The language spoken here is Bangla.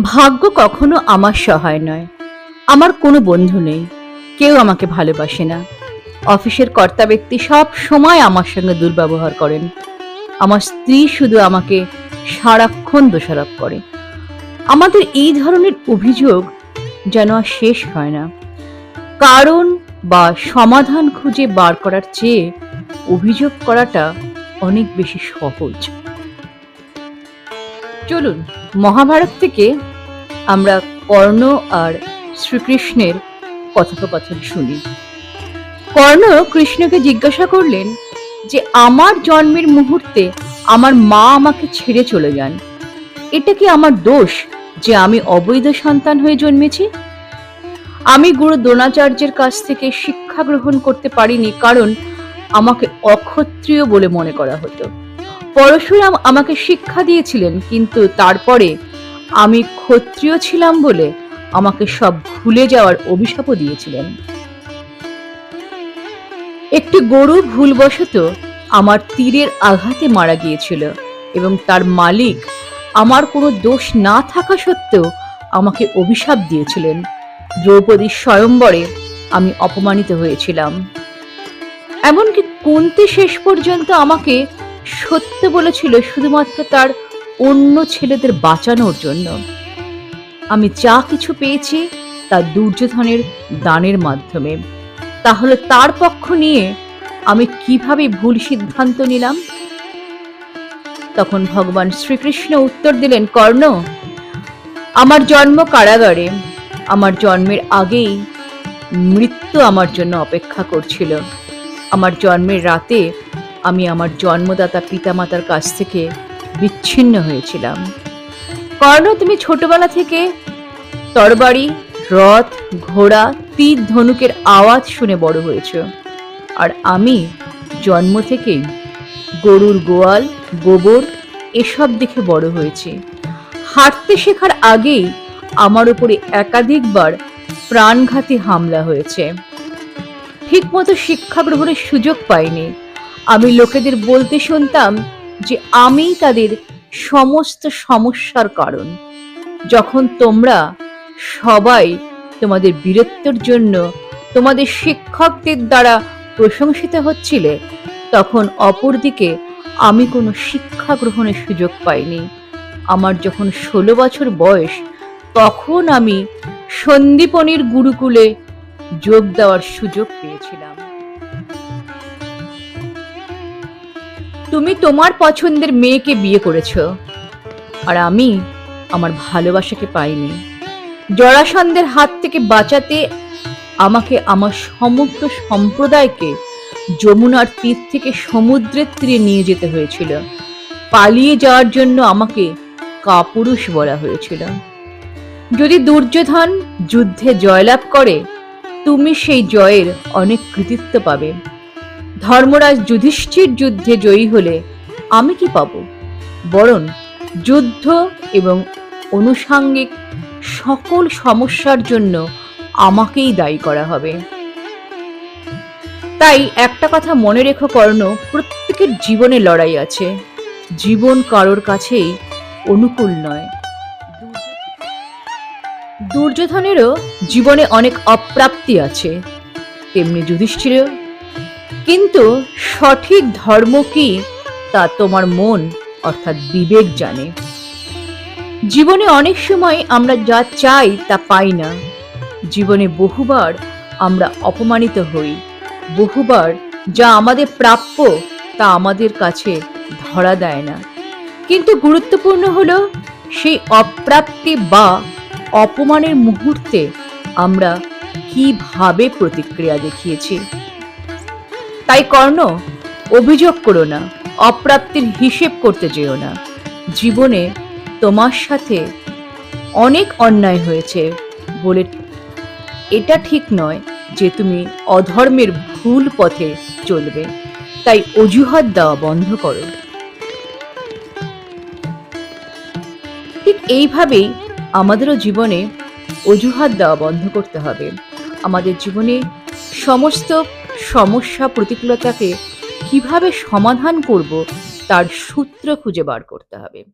ভাগ্য কখনো আমার সহায় নয়। আমার কোনো বন্ধু নেই। কেউ আমাকে ভালোবাসে না। অফিসের কর্তা ব্যক্তি সব সময় আমার সঙ্গে দুর্ব্যবহার করেন। আমার স্ত্রী শুধু আমাকে সারাক্ষণ দোষারোপ করে। আমাদের এই ধরনের অভিযোগ যেন আর শেষ হয় না। কারণ বা সমাধান খুঁজে বার করার চেয়ে অভিযোগ করাটা অনেক বেশি সহজ। চলুন, মহাভারত থেকে আমরা কর্ণ আর শ্রীকৃষ্ণের কথোপকথন শুনি। কর্ণ কৃষ্ণকে জিজ্ঞাসা করলেন যে, আমার জন্মের মুহূর্তে আমার মা আমাকে ছেড়ে চলে যান। এটা কি আমার দোষ যে আমি অবৈধ সন্তান হয়ে জন্মেছি? আমি গুরু দ্রোণাচার্যের কাছ থেকে শিক্ষা গ্রহণ করতে পারিনি কারণ আমাকে অক্ষত্রিয় বলে মনে করা হতো। পরশুরাম আমাকে শিক্ষা দিয়েছিলেন, কিন্তু তারপরে আমি ক্ষত্রিয় ছিলাম বলে আমাকে সব ভুলে যাওয়ার অভিশাপও দিয়েছিলেন। একটি গরু ভুলবশত আমার তীরের আঘাতে মারা গিয়েছিল এবং তার মালিক আমার কোনো দোষ না থাকা সত্ত্বেও আমাকে অভিশাপ দিয়েছিলেন। দ্রৌপদীর স্বয়ম্বরে আমি অপমানিত হয়েছিলাম। এমনকি কুন্তি শেষ পর্যন্ত আমাকে সত্য বলেছিল শুধুমাত্র তার অন্য ছেলেদের বাঁচানোর জন্য। আমি যা কিছু পেয়েছি তা দুর্যোধনের দানের মাধ্যমে। তাহলে তার পক্ষ নিয়ে আমি কীভাবে ভুল সিদ্ধান্ত নিলাম? তখন ভগবান শ্রীকৃষ্ণ উত্তর দিলেন, কর্ণ, আমার জন্ম কারাগারে। আমার জন্মের আগেই মৃত্যু আমার জন্য অপেক্ষা করছিল। আমার জন্মের রাতে জন্মদাতা পিতামাতার কাছ থেকে বিচ্ছিন্ন হয়েছিলাম। কর্ণ, তুমি ছোটবেলা থেকে তরবারি, রথ, ঘোড়া, তীর ধনুকের আওয়াজ শুনে বড় হয়েছ। আর আমি জন্ম থেকেই গরুর গোয়াল, গোবর এসব দেখে বড় হয়েছি। হাঁটতে শেখার আগেই আমার উপরে একাধিকবার প্রাণঘাতী হামলা হয়েছে। ঠিকমতো শিক্ষা গ্রহণের সুযোগ পাইনি। আমি লোকেদের বলতে শুনতাম যে আমি তাদের সমস্ত সমস্যার কারণ। যখন তোমরা সবাই তোমাদের বীরত্বের জন্য তোমাদের শিক্ষকদের দ্বারা প্রশংসিত হচ্ছিলে, তখন অপরদিকে আমি কোনো শিক্ষা গ্রহণের সুযোগ পাইনি। আমার যখন ষোলো বছর বয়স, তখন আমি সন্দীপনির গুরুকুলে যোগ দেওয়ার সুযোগ পেয়েছিলাম। তুমি তোমার পছন্দের মেয়েকে বিয়ে করেছ। আর আমি আমার ভালোবাসাকে পাইনি। জরাসন্ধের হাত থেকে বাঁচাতে আমাকে আমার সমগ্র সম্প্রদায়কে যমুনার তীর থেকে সমুদ্রের তীরে নিয়ে যেতে হয়েছিল। পালিয়ে যাওয়ার জন্য আমাকে কাপুরুষ বলা হয়েছিল। যদি দুর্যোধন যুদ্ধে জয়লাভ করে, তুমি সেই জয়ের অনেক কৃতিত্ব পাবে। ধর্মরাজ যুধিষ্ঠির যুদ্ধে জয়ী হলে আমি কি পাব? বরং যুদ্ধ এবং অনুষাঙ্গিক সকল সমস্যার জন্য আমাকেই দায়ী করা হবে। তাই একটা কথা মনে রেখো কর্ণ, প্রত্যেকের জীবনে লড়াই আছে। জীবন কারোর কাছেই অনুকূল নয়। দুর্যোধনেরও জীবনে অনেক অপ্রাপ্তি আছে। তেমনি যুধিষ্ঠিরেও কিন্তু সঠিক ধর্ম কি তা তোমার মন অর্থাৎ বিবেক জানে। জীবনে অনেক সময় আমরা যা চাই তা পাই না। জীবনে বহুবার আমরা অপমানিত হই। বহুবার যা আমাদের প্রাপ্য তা আমাদের কাছে ধরা দেয় না। কিন্তু গুরুত্বপূর্ণ হলো সেই অপ্রাপ্তি বা অপমানের মুহূর্তে আমরা কীভাবে প্রতিক্রিয়া দেখিয়েছি। তাই কর্ণ, অভিযোগ করো না, অপ্রাপ্তির হিসেব করতে যেও না। জীবনে তোমার সাথে অনেক অন্যায় হয়েছে বলে এটা ঠিক নয় যে তুমি অধর্মের ভুল পথে চলবে। তাই অজুহাত দেওয়া বন্ধ করো। ঠিক এইভাবেই আমাদেরও জীবনে অজুহাত দেওয়া বন্ধ করতে হবে। আমাদের জীবনে সমস্ত সমস্যা প্রতিকূলতাকে কীভাবে সমাধান করব তার সূত্র খুঁজে বার করতে হবে।